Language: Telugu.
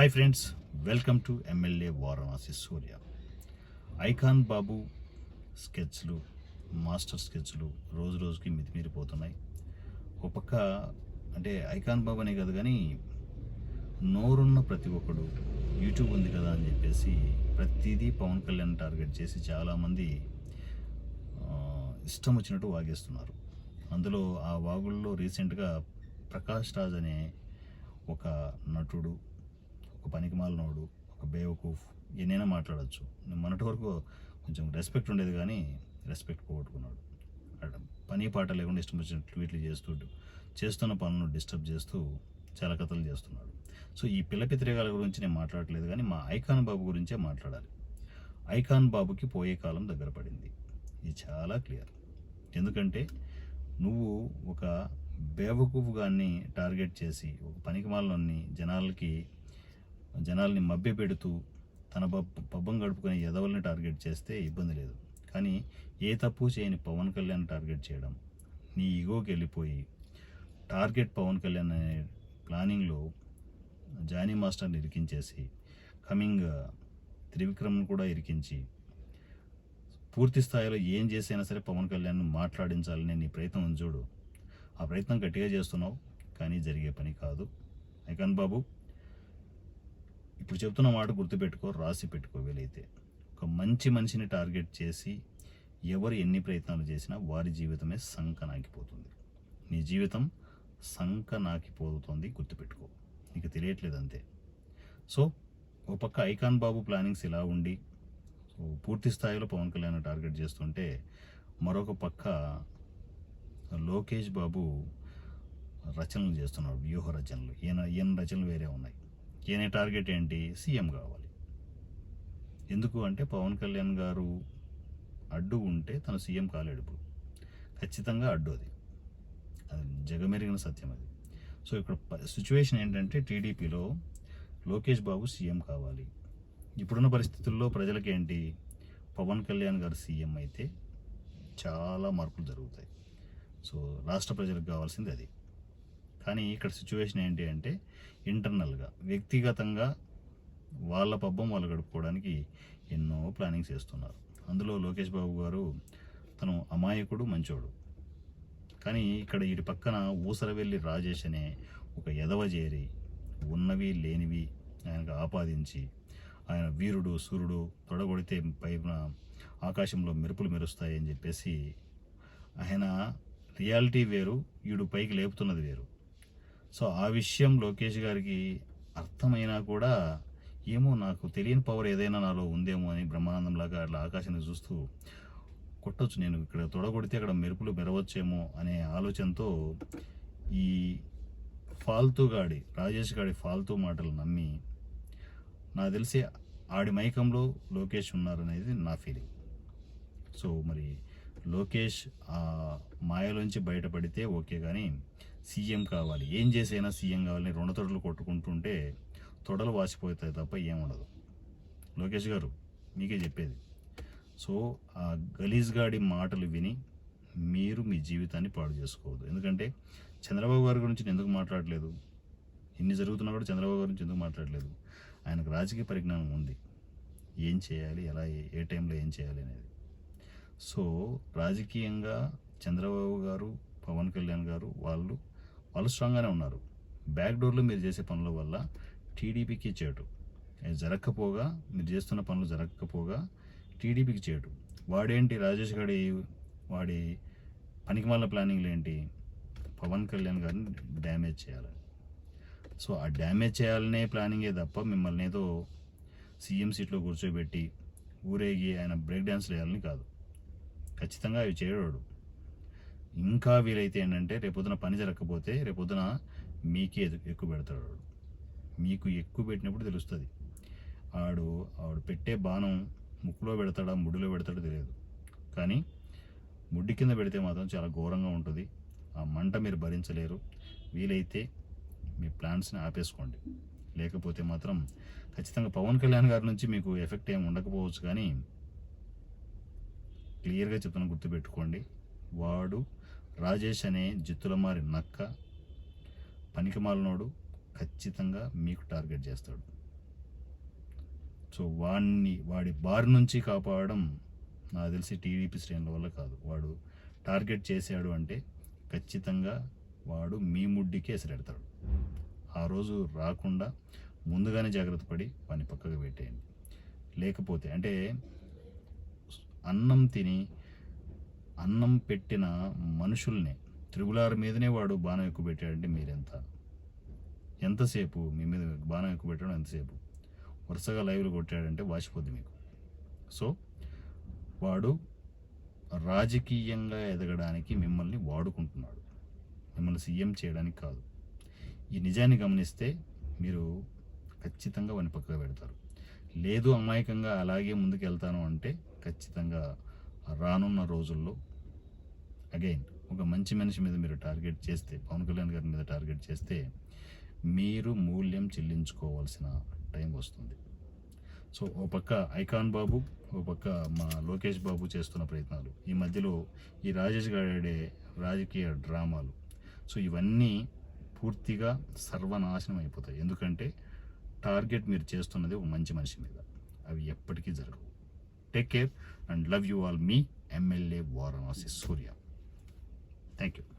Hi friends welcome to MLA Varanasi Surya icon Babu స్కెచ్లు master స్కెచ్లు రోజు రోజుకి మితిమీరిపోతున్నాయి. ఒక పక్క అంటే ఐకాన్ బాబు అనే కాదు కానీ నోరున్న ప్రతి ఒక్కడు యూట్యూబ్ ఉంది కదా అని చెప్పేసి ప్రతిదీ పవన్ కళ్యాణ్ టార్గెట్ చేసి చాలామంది ఇష్టం వచ్చినట్టు వాగేస్తున్నారు. అందులో ఆ వాగుల్లో రీసెంట్గా ప్రకాష్ రాజ్ అనే ఒక నటుడు పనికిమాలినోడు ఒక బేవకూఫ్ ఎన్నైనా మాట్లాడచ్చు. మొన్నటి వరకు కొంచెం రెస్పెక్ట్ ఉండేది కానీ రెస్పెక్ట్ పోగొట్టుకున్నాడు. పని పాట లేకుండా ఇష్టం వచ్చిన ట్వీట్లు చేస్తూ చేస్తున్న పనులను డిస్టర్బ్ చేస్తూ చాలా కథలు చేస్తున్నాడు. సో ఈ పిల్ల వ్యతిరేకాల గురించి నేను మాట్లాడట్లేదు కానీ మా ఐకాన్ బాబు గురించే మాట్లాడాలి. ఐకాన్ బాబుకి పోయే కాలం దగ్గర పడింది. ఇది చాలా క్లియర్ ఎందుకంటే నువ్వు ఒక బేవకూఫ్ గాన్ని టార్గెట్ చేసి ఒక పనికిమాలని జనాలకి జనాల్ని మభ్యపెడుతూ తన పబ్ పబ్బం గడుపుకునే ఎదవల్ని టార్గెట్ చేస్తే ఇబ్బంది లేదు. కానీ ఏ తప్పు చేయని పవన్ కళ్యాణ్ టార్గెట్ చేయడం నీ ఈగోకి వెళ్ళిపోయి టార్గెట్ పవన్ కళ్యాణ్ అనే ప్లానింగ్లో జానీ మాస్టర్ని ఇరికించేసి కమింగ్ త్రివిక్రమ్ను కూడా ఇరికించి పూర్తి స్థాయిలో ఏం చేసైనా సరే పవన్ కళ్యాణ్ మాట్లాడించాలని నీ ప్రయత్నం చూడు. ఆ ప్రయత్నం గట్టిగా చేస్తున్నావు కానీ జరిగే పని కాదు. ఐకాన్ బాబు. ఇప్పుడు చెప్తున్న మాట గుర్తుపెట్టుకో రాసి పెట్టుకో వీలైతే. ఒక మంచి మనిషిని టార్గెట్ చేసి ఎవరు ఎన్ని ప్రయత్నాలు చేసినా వారి జీవితమే సంకనాకిపోతుంది. నీ జీవితం సంకనాకిపోతుంది గుర్తుపెట్టుకో. నీకు తెలియట్లేదు అంతే. సో ఓ పక్క ఐకాన్ బాబు ప్లానింగ్స్ ఇలా ఉండి పూర్తి స్థాయిలో పవన్ కళ్యాణ్ టార్గెట్ చేస్తుంటే మరొక పక్క లోకేష్ బాబు రచనలు చేస్తున్నాడు వ్యూహ రచనలు. ఈయన ఈయన రచనలు వేరే ఉన్నాయి. ఈయన టార్గెట్ ఏంటి? సీఎం కావాలి. ఎందుకు అంటే పవన్ కళ్యాణ్ గారు అడ్డు ఉంటే తను సీఎం కాలేడు ఇప్పుడు. ఖచ్చితంగా అడ్డు అది. అది జగమెరిగిన సత్యం అది. సో ఇక్కడ సిచ్యువేషన్ ఏంటంటే టీడీపీలో లోకేష్ బాబు సీఎం కావాలి. ఇప్పుడున్న పరిస్థితుల్లో ప్రజలకేంటి? పవన్ కళ్యాణ్ గారు సీఎం అయితే చాలా మార్పులు జరుగుతాయి. సో రాష్ట్ర ప్రజలకు కావాల్సింది అది. కానీ ఇక్కడ సిచ్యువేషన్ ఏంటి అంటే ఇంటర్నల్గా వ్యక్తిగతంగా వాళ్ళ పబ్బం వాళ్ళు గడుపుకోవడానికి ఎన్నో ప్లానింగ్స్ చేస్తున్నారు. అందులో లోకేష్ బాబు గారు తను అమాయకుడు మంచోడు. కానీ ఇక్కడ ఇటు పక్కన ఊసరవెల్లి రాజేష్ అనే ఒక ఎదవ చేరి ఉన్నవి లేనివి ఆయనకు ఆపాదించి ఆయన వీరుడు సూర్యుడు తొడగొడితే పైన ఆకాశంలో మెరుపులు మెరుస్తాయని చెప్పేసి ఆయన రియాలిటీ వేరు ఈడు పైకి లేపుతున్నది వేరు. సో ఆ విషయం లోకేష్ గారికి అర్థమైనా కూడా ఏమో నాకు తెలియని పవర్ ఏదైనా నాలో ఉందేమో అని బ్రహ్మానందంలాగా అట్లా ఆకాశాన్ని చూస్తూ కొట్టవచ్చు నేను. ఇక్కడ తొడగొడితే అక్కడ మెరుపులు మెరవచ్చేమో అనే ఆలోచనతో ఈ ఫాల్తూ గాడి రాజేష్ గాడి ఫాల్తూ మాటలు నమ్మి నాకు తెలిసి ఆడి మైకంలో లోకేష్ ఉన్నారనేది నా ఫీలింగ్ సో మరి లోకేష్ ఆ మాయలోంచి బయటపడితే ఓకే కానీ సీఎం కావాలి. ఏం చేసైనా సీఎం కావాలని రెండు తొడలు కొట్టుకుంటుంటే తొడలు వాసిపోతాయి తప్ప ఏముండదు లోకేష్ గారు మీకే చెప్పేది. సో ఆ గలీజ్ గాడి మాటలు విని మీరు మీ జీవితాన్ని పాడు చేసుకోవద్దు. ఎందుకంటే చంద్రబాబు గారి గురించి నేను ఎందుకు మాట్లాడలేదు? ఇన్ని జరుగుతున్నా కూడా చంద్రబాబు గారి గురించి ఎందుకు మాట్లాడలేదు? ఆయనకు రాజకీయ పరిజ్ఞానం ఉంది. ఏం చేయాలి? ఎలా ఏ- ఏ టైంలో ఏం చేయాలి అనేది. సో రాజకీయంగా చంద్రబాబు గారు పవన్ కళ్యాణ్ గారు వాళ్ళు వాళ్ళు స్ట్రాంగ్గానే ఉన్నారు. బ్యాక్డోర్లో మీరు చేసే పనుల వల్ల టీడీపీకి చేటు. అది జరగకపోగా మీరు చేస్తున్న పనులు జరగకపోగా టీడీపీకి చేటు. వాడేంటి రాజేష్ గారి వాడి పనికిమాల ప్లానింగ్లు ఏంటి పవన్ కళ్యాణ్ గారిని డ్యామేజ్ చేయాలి. సో ఆ డ్యామేజ్ చేయాలనే ప్లానింగే తప్ప మిమ్మల్ని ఏదో సీఎం సీట్లో కూర్చోబెట్టి ఊరేగి ఆయన బ్రేక్ డ్యాన్స్లు వేయాలని కాదు. ఖచ్చితంగా అవి చేయడు ఇంకా వీలైతే ఏంటంటే రేపొద్దున పని జరగకపోతే రేపొద్దున మీకే ఎదు- ఎక్కువ పెడతాడు వాడు. మీకు ఎక్కువ పెట్టినప్పుడు తెలుస్తుంది. ఆడు ఆవిడ పెట్టే బాణం ముక్కులో పెడతాడా ముడిలో పెడతాడో తెలియదు. కానీ ముడ్డి కింద పెడితే మాత్రం చాలా ఘోరంగా ఉంటుంది. ఆ మంట మీరు భరించలేరు. వీలైతే మీ ప్లాన్స్ని ఆపేసుకోండి. లేకపోతే మాత్రం ఖచ్చితంగా పవన్ కళ్యాణ్ గారి నుంచి మీకు ఎఫెక్ట్ ఏమి ఉండకపోవచ్చు కానీ క్లియర్గా చెప్తున్నా గుర్తుపెట్టుకోండి. వాడు రాజేష్ అనే జిత్తులమారి నక్క పనికిమాలనోడు ఖచ్చితంగా మీకు టార్గెట్ చేస్తాడు. సో వాడిని వాడి బారి నుంచి కాపాడడం నాకు తెలిసి టీడీపీ శ్రేణుల వల్ల కాదు. వాడు టార్గెట్ చేశాడు అంటే ఖచ్చితంగా వాడు మీ ముడ్డికి ఎసరెడతాడు. ఆ రోజు రాకుండా ముందుగానే జాగ్రత్త పడి వాడిని పక్కకు పెట్టేయండి. లేకపోతే అంటే అన్నం తిని అన్నం పెట్టిన మనుషుల్ని త్రిగులార మీదనే వాడు బాణం ఎక్కువ పెట్టాడంటే మీరెంత? ఎంతసేపు? మీ మీద బాణం ఎక్కువ పెట్టడం ఎంతసేపు? వరుసగా లైవ్లు కొట్టాడంటే వాసిపోద్ది మీకు. సో వాడు రాజకీయంగా ఎదగడానికి మిమ్మల్ని వాడుకుంటున్నాడు. మిమ్మల్ని సీఎం చేయడానికి కాదు. ఈ నిజాన్ని గమనిస్తే మీరు ఖచ్చితంగా వాని పక్కకు పెడతారు. లేదు అమాయకంగా అలాగే ముందుకు వెళ్తాను అంటే ఖచ్చితంగా రానున్న రోజుల్లో అగైన్ ఒక మంచి మనిషి మీద మీరు టార్గెట్ చేస్తే పవన్ కళ్యాణ్ గారి మీద టార్గెట్ చేస్తే మీరు మూల్యం చెల్లించుకోవాల్సిన టైం వస్తుంది. సో ఓ పక్క ఐకాన్ బాబు ఓ పక్క మా లోకేష్ బాబు చేస్తున్న ప్రయత్నాలు. ఈ మధ్యలో ఈ రాజేష్ గాడే రాజకీయ డ్రామాలు. సో ఇవన్నీ పూర్తిగా సర్వనాశనం అయిపోతాయి. ఎందుకంటే టార్గెట్ మీరు చేస్తున్నది ఒక మంచి మనిషి మీద. అవి ఎప్పటికీ జరగవు. Take care and love you all. Me, MLA Varanasi Surya. Thank you.